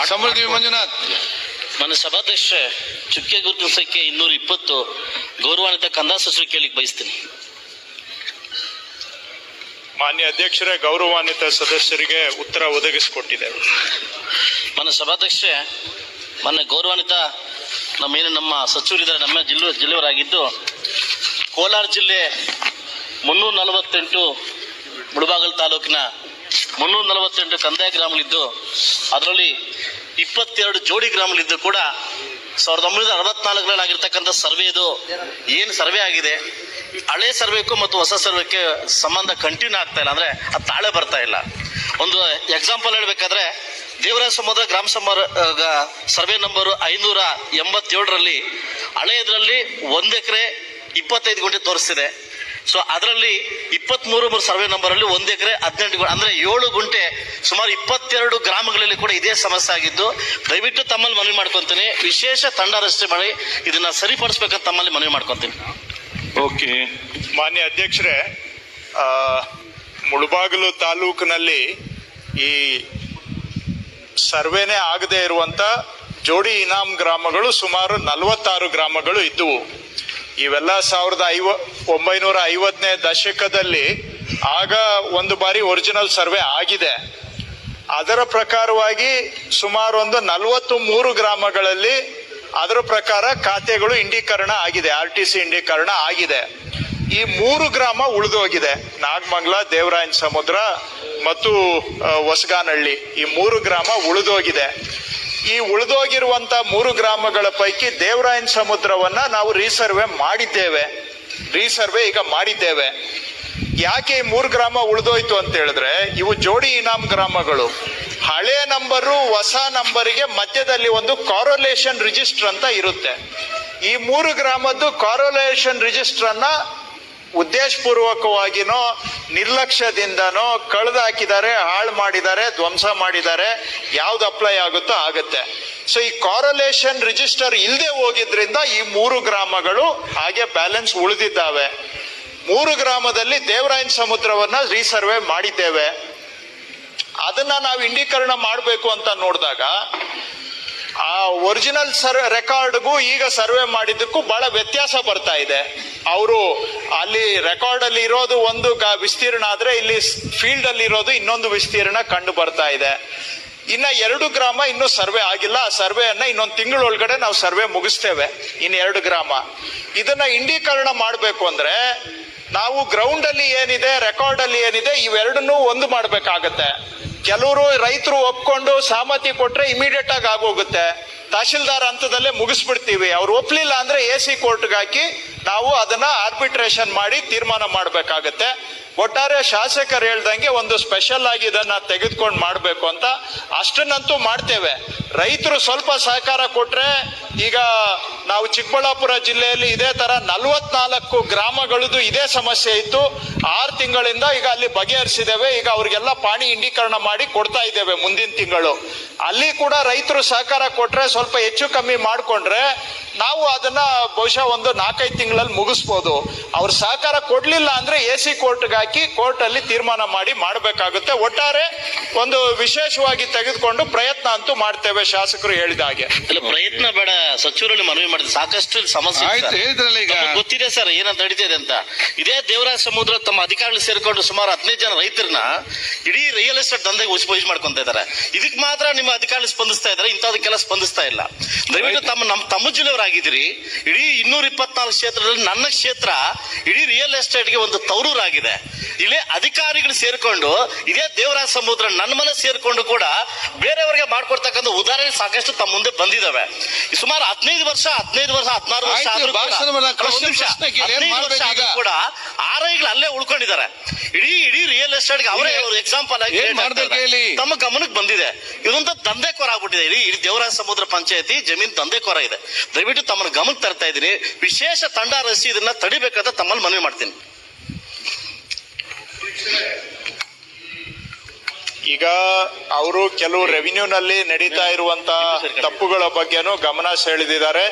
ಸಮೃದ್ಧಿ ಮಂಜುನಾಥ್. ನನ್ನ ಸಭಾಧ್ಯಕ್ಷ ಚುಕ್ಕೆ ಗುರುತಿನ ಸಂಖ್ಯೆ ಇನ್ನೂರ ಇಪ್ಪತ್ತು. ಗೌರವಾನ್ವಿತ ಕಂದಾಯ ಸಚಿವ ಕೇಳಿಕ್ ಬಯಸ್ತೀನಿ. ಮಾನ್ಯ ಅಧ್ಯಕ್ಷರೇ ಗೌರವಾನ್ವಿತ ಸದಸ್ಯರಿಗೆ ಉತ್ತರ ಒದಗಿಸಿಕೊಟ್ಟಿದ್ದೇವೆ. ನನ್ನ ಸಭಾಧ್ಯಕ್ಷ ಮೊನ್ನೆ ಗೌರವಾನ್ವಿತ ನಮ್ಮೇನು ನಮ್ಮ ಸಚಿವರಿದ್ದಾರೆ ನಮ್ಮ ಜಿಲ್ಲೆ ಜಿಲ್ಲೆಯವರಾಗಿದ್ದು ಕೋಲಾರ ಜಿಲ್ಲೆ ಮುನ್ನೂರ ನಲವತ್ತೆಂಟು ಮುಳಬಾಗಲ್ ತಾಲೂಕಿನ ಮುನ್ನೂರ ನಲವತ್ತೆಂಟು ಕಂದಾಯ ಗ್ರಾಮಗಳಿದ್ದು, ಅದರಲ್ಲಿ ಇಪ್ಪತ್ತೆರಡು ಜೋಡಿ ಗ್ರಾಮಗಳಿದ್ದು ಕೂಡ ಸಾವಿರದ ಒಂಬೈನೂರ ಅರವತ್ನಾಲ್ಕರಲ್ಲಿ ಆಗಿರ್ತಕ್ಕಂಥ ಸರ್ವೆ ಇದು. ಏನು ಸರ್ವೆ ಆಗಿದೆ? ಹಳೆ ಸರ್ವೆಕ್ಕೂ ಮತ್ತು ಹೊಸ ಸರ್ವೆಕ್ಕೆ ಸಂಬಂಧ ಕಂಟಿನ್ಯೂ ಆಗ್ತಾ ಇಲ್ಲ. ಅಂದ್ರೆ ಅದು ತಾಳೆ ಬರ್ತಾ ಇಲ್ಲ. ಒಂದು ಎಕ್ಸಾಂಪಲ್ ಹೇಳಬೇಕಾದ್ರೆ, ದೇವರಾಜ ಸಮುದ್ರ ಗ್ರಾಮ ಸಮರ ಸರ್ವೆ ನಂಬರ್ ಐನೂರ ಎಂಬತ್ತೇಳರಲ್ಲಿ ಹಳೆಯದರಲ್ಲಿ ಒಂದು ಎಕರೆ ಇಪ್ಪತ್ತೈದು ಗುಂಟೆ ತೋರಿಸ್ತಿದೆ. ಸೊ ಅದರಲ್ಲಿ ಇಪ್ಪತ್ತ್ ಮೂರು ಸರ್ವೆ ನಂಬರ್ ಅಲ್ಲಿ ಒಂದು ಎಕರೆ ಹದಿನೆಂಟು ಅಂದ್ರೆ ಏಳು ಗುಂಟೆ ಸುಮಾರು ಇಪ್ಪತ್ತೆರಡು ಗ್ರಾಮಗಳಲ್ಲಿ ಕೂಡ ಇದೇ ಸಮಸ್ಯೆ ಆಗಿದ್ದು, ದಯವಿಟ್ಟು ತಮ್ಮಲ್ಲಿ ಮನವಿ ಮಾಡ್ಕೊಂತೀನಿ. ವಿಶೇಷ ತಂಡ ರಸ್ತೆ ಮಾಡಿ ಇದನ್ನ ಸರಿಪಡಿಸ್ಬೇಕಂತ ತಮ್ಮಲ್ಲಿ ಮನವಿ ಮಾಡ್ಕೊಂತೀನಿ. ಓಕೆ. ಮಾನ್ಯ ಅಧ್ಯಕ್ಷರೇ ಮುಳಬಾಗಿಲು ತಾಲೂಕಿನಲ್ಲಿ ಈ ಸರ್ವೆನೇ ಆಗದೆ ಇರುವಂತ ಜೋಡಿ ಇನಾಮ್ ಗ್ರಾಮಗಳು ಸುಮಾರು ನಲವತ್ತಾರು ಗ್ರಾಮಗಳು ಇದ್ದುವು. ಇವೆಲ್ಲ ಸಾವಿರದ ಐವ, ಒಂಬೈನೂರ ಐವತ್ತನೇ ದಶಕದಲ್ಲಿ ಆಗ ಒಂದು ಬಾರಿ ಒರಿಜಿನಲ್ ಸರ್ವೆ ಆಗಿದೆ. ಅದರ ಪ್ರಕಾರವಾಗಿ ಸುಮಾರು ಒಂದು ನಲವತ್ತು ಮೂರು ಗ್ರಾಮಗಳಲ್ಲಿ ಅದರ ಪ್ರಕಾರ ಖಾತೆಗಳು ಇಂಡೀಕರಣ ಆಗಿದೆ ಆರ್ ಟಿ ಸಿ ಇಂಡೀಕರಣ ಆಗಿದೆ. ಈ ಮೂರು ಗ್ರಾಮ ಉಳಿದೋಗಿದೆ. ನಾಗಮಂಗ್ಲ, ದೇವರಾಯನ ಸಮುದ್ರ ಮತ್ತು ಹೊಸಗಾನಹಳ್ಳಿ ಈ ಮೂರು ಗ್ರಾಮ ಉಳಿದೋಗಿದೆ. ಈ ಉಳಿದೋಗಿರುವಂತ ಮೂರು ಗ್ರಾಮಗಳ ಪೈಕಿ ದೇವರಾಯನ ಸಮುದ್ರವನ್ನ ನಾವು ರೀಸರ್ವೆ ಮಾಡಿದ್ದೇವೆ. ರೀಸರ್ವೆ ಈಗ ಮಾಡಿದ್ದೇವೆ. ಯಾಕೆ ಈ ಮೂರು ಗ್ರಾಮ ಉಳಿದೋಯ್ತು ಅಂತ ಹೇಳಿದ್ರೆ, ಇವು ಜೋಡಿ ಇನಾಮ್ ಗ್ರಾಮಗಳು. ಹಳೆ ನಂಬರು ಹೊಸ ನಂಬರಿಗೆ ಮಧ್ಯದಲ್ಲಿ ಒಂದು ಕಾರೋಲೇಷನ್ ರಿಜಿಸ್ಟರ್ ಅಂತ ಇರುತ್ತೆ. ಈ ಮೂರು ಗ್ರಾಮದ್ದು ಕಾರೋಲೇಷನ್ ರಿಜಿಸ್ಟರ್ ಅನ್ನ ಉದ್ದೇಶಪೂರ್ವಕವಾಗಿನೋ ನಿರ್ಲಕ್ಷ್ಯದಿಂದನೋ ಕಳೆದು ಹಾಕಿದ್ದಾರೆ ಹಾಳು ಮಾಡಿದ್ದಾರೆ, ಧ್ವಂಸ ಮಾಡಿದ್ದಾರೆ, ಯಾವ್ದು ಅಪ್ಲೈ ಆಗುತ್ತೋ ಆಗುತ್ತೆ. ಸೊ ಈ ಕಾರಲೇಷನ್ ರಿಜಿಸ್ಟರ್ ಇಲ್ಲದೆ ಹೋಗಿದ್ರಿಂದ ಈ ಮೂರು ಗ್ರಾಮಗಳು ಹಾಗೆ ಬ್ಯಾಲೆನ್ಸ್ ಉಳಿದಿದ್ದಾವೆ. ಮೂರು ಗ್ರಾಮದಲ್ಲಿ ದೇವರಾಯನ ಸಮುದ್ರವನ್ನ ರೀಸರ್ವೆ ಮಾಡಿದ್ದೇವೆ. ಅದನ್ನ ನಾವು ಇಂಡೀಕರಣ ಮಾಡಬೇಕು ಅಂತ ನೋಡಿದಾಗ ಆ ಒರಿಜಿನಲ್ ಸರ್ ರೆಕಾರ್ಡ್ಗೂ ಈಗ ಸರ್ವೆ ಮಾಡಿದ್ದಕ್ಕೂ ಬಹಳ ವ್ಯತ್ಯಾಸ ಬರ್ತಾ ಇದೆ. ಅವರು ಅಲ್ಲಿ ರೆಕಾರ್ಡ್ ಅಲ್ಲಿ ಇರೋದು ಒಂದು ವಿಸ್ತೀರ್ಣ ಆದ್ರೆ ಇಲ್ಲಿ ಫೀಲ್ಡ್ ಅಲ್ಲಿ ಇರೋದು ಇನ್ನೊಂದು ವಿಸ್ತೀರ್ಣ ಕಂಡು ಬರ್ತಾ ಇದೆ. ಇನ್ನ ಎರಡು ಗ್ರಾಮ ಇನ್ನೂ ಸರ್ವೆ ಆಗಿಲ್ಲ. ಆ ಸರ್ವೆಯನ್ನ ಇನ್ನೊಂದು ತಿಂಗಳೊಳಗಡೆ ನಾವು ಸರ್ವೆ ಮುಗಿಸ್ತೇವೆ. ಇನ್ನು ಎರಡು ಗ್ರಾಮ. ಇದನ್ನ ಇಂಡೀಕರಣ ಮಾಡಬೇಕು ಅಂದ್ರೆ ನಾವು ಗ್ರೌಂಡ್ ಅಲ್ಲಿ ಏನಿದೆ ರೆಕಾರ್ಡ್ ಅಲ್ಲಿ ಏನಿದೆ, ಇವೆರಡನ್ನೂ ಒಂದು ಮಾಡ್ಬೇಕಾಗತ್ತೆ. ಕೆಲವರು ರೈತರು ಒಪ್ಕೊಂಡು ಸಹಮತಿ ಕೊಟ್ರೆ ಇಮಿಡಿಯೇಟ್ ಆಗಿ ಆಗೋಗುತ್ತೆ. ತಹಶೀಲ್ದಾರ್ ಹಂತದಲ್ಲೇ ಮುಗಿಸ್ಬಿಡ್ತೀವಿ. ಅವ್ರು ಒಪ್ಲಿಲ್ಲ ಅಂದ್ರೆ ಎ ಸಿ ಕೋರ್ಟ್ಗೆ ಹಾಕಿ ನಾವು ಅದನ್ನ ಆರ್ಬಿಟ್ರೇಷನ್ ಮಾಡಿ ತೀರ್ಮಾನ ಮಾಡಬೇಕಾಗತ್ತೆ. ಒಟ್ಟಾರೆ ಶಾಸಕರು ಹೇಳ್ದಂಗೆ ಒಂದು ಸ್ಪೆಷಲ್ ಆಗಿ ಇದನ್ನ ತೆಗೆದುಕೊಂಡು ಮಾಡಬೇಕು ಅಂತ ಅಷ್ಟನ್ನಂತೂ ಮಾಡ್ತೇವೆ. ರೈತರು ಸ್ವಲ್ಪ ಸಹಕಾರ ಕೊಟ್ರೆ ಈಗ ನಾವು ಚಿಕ್ಕಬಳ್ಳಾಪುರ ಜಿಲ್ಲೆಯಲ್ಲಿ ಇದೇ ತರ ನಲವತ್ನಾಲ್ಕು ಗ್ರಾಮಗಳದ್ದು ಇದೇ ಸಮಸ್ಯೆ ಇತ್ತು. ಆರು ತಿಂಗಳಿಂದ ಈಗ ಅಲ್ಲಿ ಬಗೆಹರಿಸಿದ್ದೇವೆ. ಈಗ ಅವ್ರಿಗೆಲ್ಲ ಪಾಣಿ ಇಂಡೀಕರಣ ಮಾಡಿ ಕೊಡ್ತಾ ಇದ್ದೇವೆ ಮುಂದಿನ ತಿಂಗಳು. ಅಲ್ಲಿ ಕೂಡ ರೈತರು ಸಹಕಾರ ಕೊಟ್ರೆ ಸ್ವಲ್ಪ ಹೆಚ್ಚು ಕಮ್ಮಿ ಮಾಡಿಕೊಂಡ್ರೆ ನಾವು ಅದನ್ನ ಬಹುಶಃ ಒಂದು ನಾಲ್ಕೈದು ತಿಂಗಳಲ್ಲಿ ಮುಗಿಸ್ಬೋದು. ಅವ್ರ ಸಹಕಾರ ಕೊಡಲಿಲ್ಲ ಅಂದ್ರೆ ಎ ಸಿ ಕೋರ್ಟ್ಗೆ ಹಾಕಿ ಕೋರ್ಟ್ ಅಲ್ಲಿ ತೀರ್ಮಾನ ಮಾಡಿ ಮಾಡಬೇಕಾಗುತ್ತೆ. ಒಟ್ಟಾರೆ ಒಂದು ವಿಶೇಷವಾಗಿ ತೆಗೆದುಕೊಂಡು ಪ್ರಯತ್ನ ಅಂತೂ ಮಾಡ್ತೇವೆ ಶಾಸಕರು ಹೇಳಿದ ಹಾಗೆ. ಇಲ್ಲ ಪ್ರಯತ್ನ ಬೇಡ. ಸಚಿವರಲ್ಲಿ ಮನವಿ ಮಾಡಿದ ಸಾಕಷ್ಟು ಸಮಸ್ಯೆ ಇದೆ ಆಯ್ತು ಹೇಳಿದ್ರಲ್ಲ ಈಗ. ಗೊತ್ತಿದೆ ಸರ್ ಏನಂತ ನಡೀತಿದೆ ಅಂತ. ಇದೇ ದೇವರಾಜ ಸಮುದ್ರ ತಮ್ಮ ಅಧಿಕಾರಿಗಳು ಸೇರಿಕೊಂಡು ಸುಮಾರು ಹದಿನೈದು ಜನ ರೈತರನ್ನ ಇಡೀ ರಿಯಲ್ ಎಸ್ಟೇಟ್ ದಂಧೆಗೆ ಉಪಯೋಗ ಮಾಡ್ಕೊಂತ ಇದ್ದಾರೆ. ಇದಕ್ಕೆ ಮಾತ್ರ ನಿಮ್ಮ ಅಧಿಕಾರಿಗಳು ಸ್ಪಂದಿಸ್ತಾ ಇದ್ದಾರೆ ಇಂಥದಕ್ಕೆಲ್ಲ ಸ್ಪಂದಿಸ್ತಾ ಇಲ್ಲ. ದಯವಿಟ್ಟು ತಮ್ಮ ನಮ್ಮ ತಮ್ಮ ಜಿಲ್ಲೆಯವರಾಗಿದ್ದೀರಿ ಇಡೀ ಇನ್ನೂರ ಇಪ್ಪತ್ನಾಲ್ಕು ಕ್ಷೇತ್ರದಲ್ಲಿ ನನ್ನ ಕ್ಷೇತ್ರ ಇಡೀ ರಿಯಲ್ ಎಸ್ಟೇಟ್ಗೆ ಒಂದು ತವರೂರಾಗಿದೆ ಇಲ್ಲಿ ಅಧಿಕಾರಿಗಳು ಸೇರ್ಕೊಂಡು ಇದೇ ದೇವರಾಜ ಸಮುದ್ರ ನನ್ನ ಮನೆ ಸೇರಿಕೊಂಡು ಕೂಡ ಬೇರೆಯವರಿಗೆ ಮಾಡ್ಕೊಡ್ತಕ್ಕಂಥ ಉದಾಹರಣೆ ಸಾಕಷ್ಟು ತಮ್ಮ ಮುಂದೆ ಬಂದಿದ್ದಾವೆ. ಸುಮಾರು ಹದಿನೈದು ವರ್ಷ ಹದಿನೈದು ವರ್ಷ ಹದಿನಾರು ವರ್ಷ ಕೂಡ- ವರ್ಷ ಆದ್ರೂ ಆರೈಗಳು ಅಲ್ಲೇ ಉಳ್ಕೊಂಡಿದ್ದಾರೆ. ಇಡೀ ಇಡೀ ರಿಯಲ್ ಎಸ್ಟೇಟ್ ಅವರೇ ಅವರು ಎಕ್ಸಾಂಪಲ್ ಆಗಿ? ತಮ್ಮ ಗಮನಕ್ಕೆ ಬಂದಿದೆ. ಇದೊಂದು ದಂಧೆಕೋರ ಆಗ್ಬಿಟ್ಟಿದೆ. ಇಡೀ ಇಡೀ ದೇವರಾಜ ಸಮುದ್ರ ಪಂಚಾಯತಿ ಜಮೀನ್ ದಂಧೆಕೋರ ಇದೆ. ದಯವಿಟ್ಟು ತಮ್ಮನ್ನ ಗಮನಕ್ಕೆ ತರ್ತಾ ಇದ್ದೀನಿ. ವಿಶೇಷ ತಂಡ ರಚಿಸಿ ಇದನ್ನ ತಡಿಬೇಕಂತ ತಮ್ಮಲ್ಲಿ ಮನವಿ ಮಾಡ್ತೀನಿ. ಈಗ ಅವರು ಕೆಲವು ರೆವಿನ್ಯೂನಲ್ಲಿ ನಡೀತಾ ಇರುವಂತ ತಪ್ಪುಗಳ ಬಗ್ಗೆನೂ ಗಮನ ಸೆಳೆದಿದ್ದಾರೆ.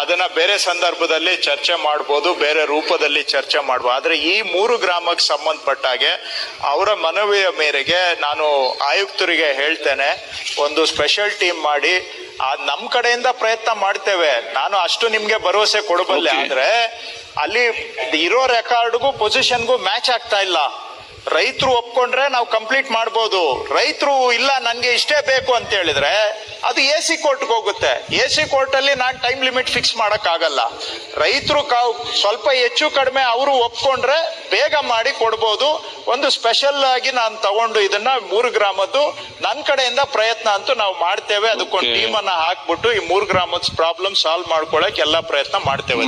ಅದನ್ನ ಬೇರೆ ಸಂದರ್ಭದಲ್ಲಿ ಚರ್ಚೆ ಮಾಡ್ಬೋದು, ಬೇರೆ ರೂಪದಲ್ಲಿ ಚರ್ಚೆ ಮಾಡ್ಬೋದು. ಆದ್ರೆ ಈ ಮೂರು ಗ್ರಾಮಕ್ಕೆ ಸಂಬಂಧಪಟ್ಟ ಹಾಗೆ ಅವರ ಮನವಿಯ ಮೇರೆಗೆ ನಾನು ಆಯುಕ್ತರಿಗೆ ಹೇಳ್ತೇನೆ, ಒಂದು ಸ್ಪೆಷಲ್ ಟೀಮ್ ಮಾಡಿ ಆ ನಮ್ ಕಡೆಯಿಂದ ಪ್ರಯತ್ನ ಮಾಡ್ತೇವೆ. ನಾನು ಅಷ್ಟು ನಿಮ್ಗೆ ಭರವಸೆ ಕೊಡಬಲ್ಲೆ. ಅಂದ್ರೆ ಆದ್ರೆ ಅಲ್ಲಿ ಇರೋ ರೆಕಾರ್ಡ್ಗೂ ಪೊಸಿಷನ್ಗೂ ಮ್ಯಾಚ್ ಆಗ್ತಾ ಇಲ್ಲ. ರೈತರು ಒಪ್ಕೊಂಡ್ರೆ ನಾವು ಕಂಪ್ಲೀಟ್ ಮಾಡ್ಬೋದು. ರೈತರು ಇಲ್ಲ ನನ್ಗೆ ಇಷ್ಟೇ ಬೇಕು ಅಂತ ಹೇಳಿದ್ರೆ ಅದು ಎ ಸಿ ಕೋರ್ಟ್ಗೆ ಹೋಗುತ್ತೆ. ಎ ಸಿ ಕೋರ್ಟಲ್ಲಿ ನಾನು ಟೈಮ್ ಲಿಮಿಟ್ ಫಿಕ್ಸ್ ಮಾಡೋಕ್ಕಾಗಲ್ಲ. ಆಗಲ್ಲ ರೈತರು ಸ್ವಲ್ಪ ಹೆಚ್ಚು ಕಡಿಮೆ ಅವರು ಒಪ್ಕೊಂಡ್ರೆ ಬೇಗ ಮಾಡಿ ಕೊಡ್ಬೋದು. ಒಂದು ಸ್ಪೆಷಲ್ ಆಗಿ ನಾನು ತಗೊಂಡು ಇದನ್ನ ಮೂರು ಗ್ರಾಮದ್ದು ನನ್ನ ಕಡೆಯಿಂದ ಪ್ರಯತ್ನ ಅಂತೂ ನಾವು ಮಾಡ್ತೇವೆ ಅದಕ್ಕೊಂದು. ಟೀಮ್ ಅನ್ನ ಹಾಕ್ಬಿಟ್ಟು ಈ ಮೂರು ಗ್ರಾಮದ ಪ್ರಾಬ್ಲಮ್ ಸಾಲ್ವ್ ಮಾಡ್ಕೊಳಕ್ ಎಲ್ಲಾ ಪ್ರಯತ್ನ ಮಾಡ್ತೇವೆ